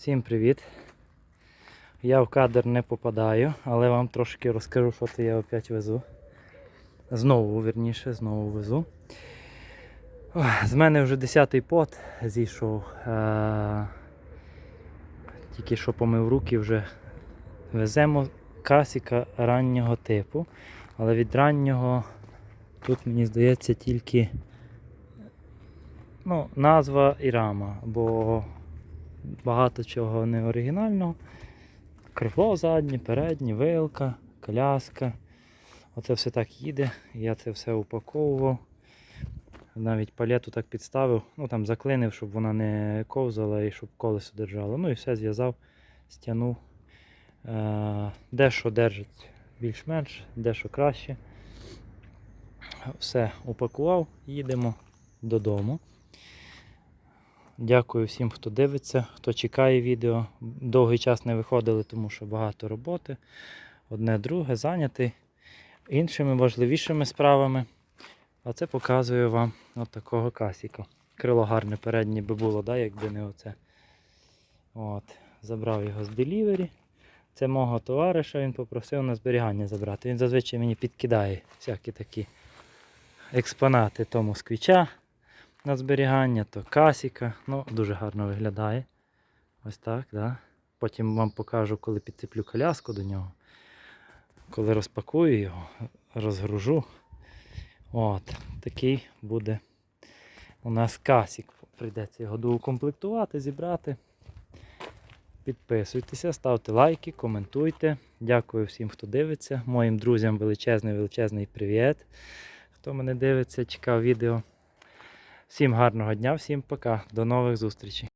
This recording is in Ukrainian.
Всім привіт! Я в кадр не попадаю, але вам трошки розкажу, що це я опять везу. Знову, верніше, знову везу. З мене вже 10-й пот зійшов. Е- Тільки що помив руки вже веземо касіка раннього типу. Але від раннього тут мені здається тільки ну, назва і рама, бо багато чого не оригінального. Крило заднє, переднє, вилка, коляска. Оце все так їде. Я це все упаковував. Навіть палету так підставив, ну там заклинив, щоб вона не ковзала і щоб колесо держало. Ну і все зв'язав, стягнув. Е, Дещо держить більш-менш, дещо краще. Все упакував, їдемо додому. Дякую всім, хто дивиться, хто чекає відео. Довгий час не виходили, тому що багато роботи. Одне друге зайнятий іншими важливішими справами. А це показую вам от касіка. Крило гарне переднє би було, да, якби не оце. От. Забрав його з делівері. Це мого товариша, він попросив на зберігання забрати. Він зазвичай мені підкидає всякі такі експонати то москвича на зберігання, то касіка. Ну, дуже гарно виглядає. Ось так, да. Потім вам покажу, коли підцеплю коляску до нього. Коли розпакую його, розгружу. От, такий буде у нас касік. Прийдеться його доукомплектувати, зібрати. Підписуйтеся, ставте лайки, коментуйте. Дякую всім, хто дивиться. Моїм друзям величезний величезний привіт. Хто мене дивиться, чекав відео. Всім гарного дня, всім пока. До нових зустрічей.